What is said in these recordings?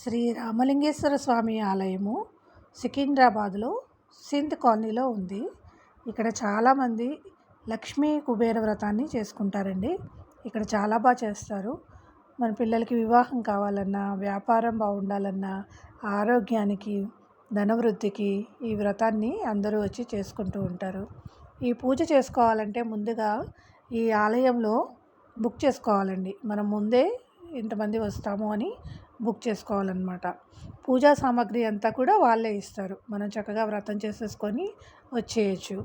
శ్రీ రామలింగేశ్వర స్వామి ఆలయము సికింద్రాబాద్లో సింధ్ కాలనీలో ఉంది. ఇక్కడ చాలామంది లక్ష్మీ కుబేర వ్రతాన్ని చేసుకుంటారండి. ఇక్కడ చాలా బాగా చేస్తారు. మన పిల్లలకి వివాహం కావాలన్నా వ్యాపారం బాగుండాలన్నా ఆరోగ్యానికి ధనవృద్ధికి ఈ వ్రతాన్ని అందరూ వచ్చి చేసుకుంటూ ఉంటారు. ఈ పూజ చేసుకోవాలంటే ముందుగా ఈ ఆలయంలో బుక్ చేసుకోవాలండి. మనం ముందే ఇంతమంది వస్తాము అని బుక్ చేసుకోవాలన్నమాట. పూజా సామాగ్రి అంతా కూడా వాళ్ళే ఇస్తారు. మనం చక్కగా వ్రతం చేసేసుకొని వచ్చేయచ్చు.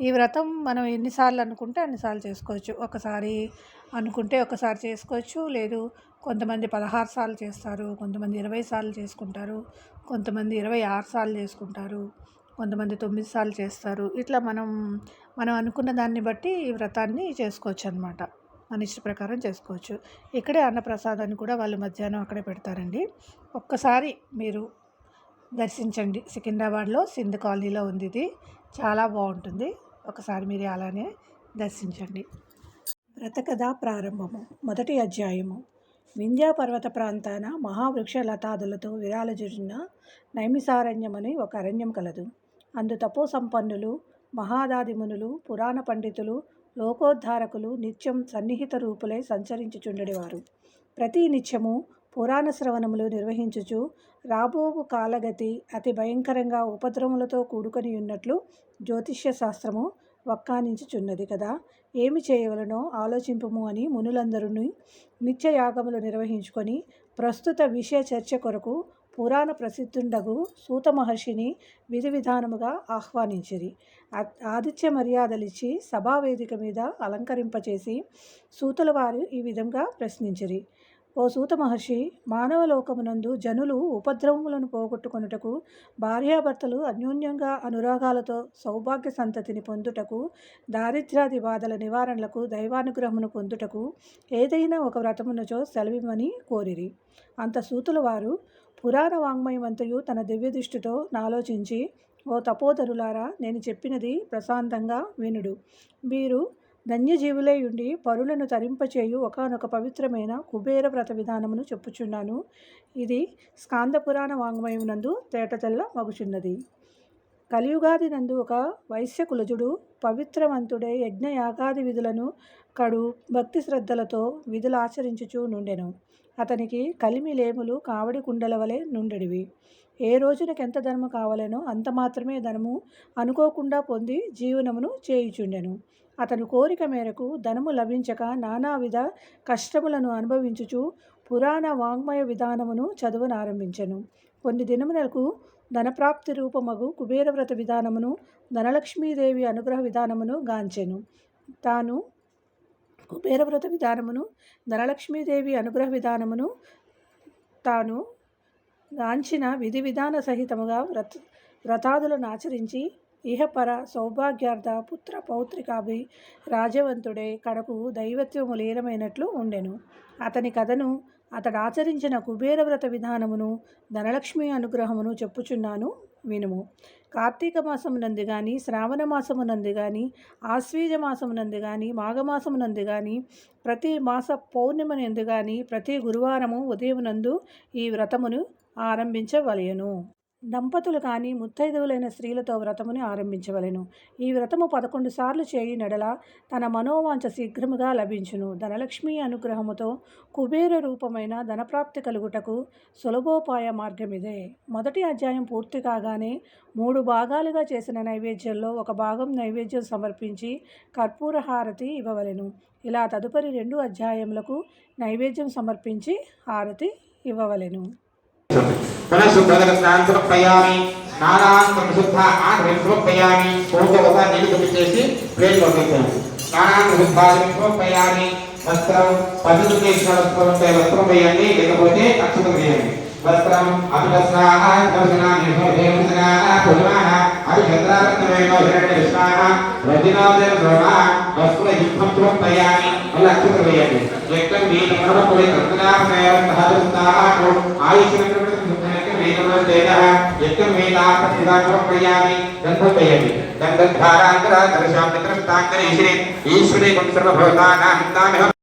ఈ వ్రతం మనం ఎన్నిసార్లు అనుకుంటే అన్నిసార్లు చేసుకోవచ్చు. ఒకసారి అనుకుంటే ఒకసారి చేసుకోవచ్చు. లేదు కొంతమంది పదహారు సార్లు చేస్తారు కొంతమంది ఇరవై సార్లు చేసుకుంటారు కొంతమంది ఇరవై ఆరు సార్లు చేసుకుంటారు కొంతమంది తొమ్మిది సార్లు చేస్తారు. ఇట్లా మనం మనం అనుకున్న దాన్ని బట్టి ఈ వ్రతాన్ని చేసుకోవచ్చు అనమాట మన ఇష్ట ప్రకారం చేసుకోవచ్చు. ఇక్కడే అన్నప్రసాదాన్ని కూడా వాళ్ళు మధ్యాహ్నం అక్కడే పెడతారండి. ఒక్కసారి మీరు దర్శించండి. సికింద్రాబాద్లో సింధ్ కాలనీలో ఉంది ఇది. చాలా బాగుంటుంది. ఒకసారి మీరు అలానే దర్శించండి. వ్రతకథ ప్రారంభము. మొదటి అధ్యాయము. వింధ్యా పర్వత ప్రాంతాన మహావృక్ష లతాదులతో విరాలజుడిన నైమిసారణ్యమని ఒక అరణ్యం కలదు. అందు తపో సంపన్నులు మహాదాదిమునులు పురాణ పండితులు లోకోద్ధారకులు నిత్యం సన్నిహిత రూపులై సంచరించుచుండేవారు ప్రతి నిత్యము పురాణ శ్రవణములు నిర్వహించుచు రాబో కాలగతి అతి భయంకరంగా ఉపద్రవములతో కూడుకొని ఉన్నట్లు జ్యోతిష్య శాస్త్రము వక్కానించుచున్నది కదా! ఏమి చేయవలనో ఆలోచింపము అని మునులందరూ నిత్యయాగములు నిర్వహించుకొని ప్రస్తుత విషయ చర్చ కొరకు పురాణ ప్రసిద్ధుండగు సూత మహర్షిని విధి విధానముగా ఆహ్వానించిరి ఆదిత్య మర్యాదలిచ్చి సభావేదిక మీద అలంకరింపచేసి సూతుల వారు ఈ విధంగా ప్రశ్నించిరి. ఓ సూత మహర్షి మానవలోకమునందు జనులు ఉపద్రవములను పోగొట్టుకొనుటకు భార్యాభర్తలు అన్యోన్యంగా అనురాగాలతో సౌభాగ్య సంతతిని పొందుటకు దారిద్ర్యాది బాధల నివారణలకు దైవానుగ్రహమును పొందుటకు ఏదైనా ఒక వ్రతమునచో సెలవిమని కోరిరి అంత సూతుల వారు పురాణ వాంగ్మయమంతయు తన దివ్య దృష్టితో నాలోచించి ఓ తపోధరులారా నేను చెప్పినది ప్రశాంతంగా వినుడు. మీరు ధన్యజీవులై ఉండి పరులను తరింపచేయు ఒకనొక పవిత్రమైన కుబేర వ్రత విధానమును చెప్పుచున్నాను. ఇది స్కాంద పురాణ వాంగ్మయమునందు తేటతెల్ల మగుచున్నది. కలియుగాది నందు ఒక వైశ్య కులజుడు పవిత్రవంతుడే యజ్ఞ యాగాది విధులను కడు భక్తి శ్రద్ధలతో విధులు ఆచరించుచూ నుండెను. అతనికి కలిమి లేములు కావడి కుండల వలె నుండెడివి. ఏ రోజునకెంత ఎంత ధనము కావాలనో అంత మాత్రమే ధనము అనుకోకుండా పొంది జీవనమును చేయుచుండెను. అతను కోరిక మేరకు ధనము లభించక నానావిధ కష్టములను అనుభవించుచు పురాణ వాంగ్మయ విధానమును చదువునారంభించెను. కొన్ని దినములకు ధనప్రాప్తి రూపమగు కుబేరవ్రత విధానమును ధనలక్ష్మీదేవి అనుగ్రహ విధానమును గాంచెను. తాను కుబేరవ్రత విధానమును ధనలక్ష్మీదేవి అనుగ్రహ విధానమును తాను గాంచిన విధి విధాన సహితముగా వ్రత వ్రతాదులను ఆచరించి ఇహపర సౌభాగ్యార్థ పుత్ర పౌత్రికాభి రాజవంతుడే కడకు దైవత్వము లీనమైనట్లు ఉండెను. అతని కథను అతడు ఆచరించిన కుబేర వ్రత విధానమును ధనలక్ష్మి అనుగ్రహమును చెప్పుచున్నాను వినుము. కార్తీక మాసమునందు కానీ శ్రావణ మాసమునందు కానీ ఆశ్వీజ మాసమునందు కానీ మాఘమాసమునందు కానీ ప్రతి మాస పౌర్ణిమనందు కానీ ప్రతి గురువారము ఉదయమునందు ఈ వ్రతమును ఆరంభించవలయను దంపతులు కానీ ముత్తైదువులైన స్త్రీలతో వ్రతముని ఆరంభించవలెను. ఈ వ్రతము పదకొండు సార్లు చేయి నడల తన మనోవాంఛ శీఘ్రముగా లభించును. ధనలక్ష్మి అనుగ్రహముతో కుబేర రూపమైన ధనప్రాప్తి కలుగుటకు సులభోపాయ మార్గమిదే. మొదటి అధ్యాయం పూర్తి కాగానే మూడు భాగాలుగా చేసిన నైవేద్యంలో ఒక భాగం నైవేద్యం సమర్పించి కర్పూర హారతి ఇవ్వవలెను. ఇలా తదుపరి రెండు అధ్యాయములకు నైవేద్యం సమర్పించి హారతి ఇవ్వవలెను. పునఃశుభ్రతరస్నాంతరప్రయామి స్నానాంతరం శుద్ధ ఆంధ్రం సమర్పయామి పూజగా నీళ్ళు చేసి ప్లేట్ పంపించాను స్నానాంతర శుద్ధాలను సమర్పయామి వస్త్రం పద్ధతి చేసిన వస్త్రం ఉంటే వస్త్రం వేయండి లేకపోతే అక్షతం వేయండి వస్త్రం అభివస్నాహ ఆయుష్ తేన యజ్ఞం మేనాక శివాగ్రం ప్రయామి గంధపయమి గంధధారాంతరా దర్శామి త్రష్టాంగరేషిరే ఈశ్వరే గుణసర్వభూతానాం దామిహం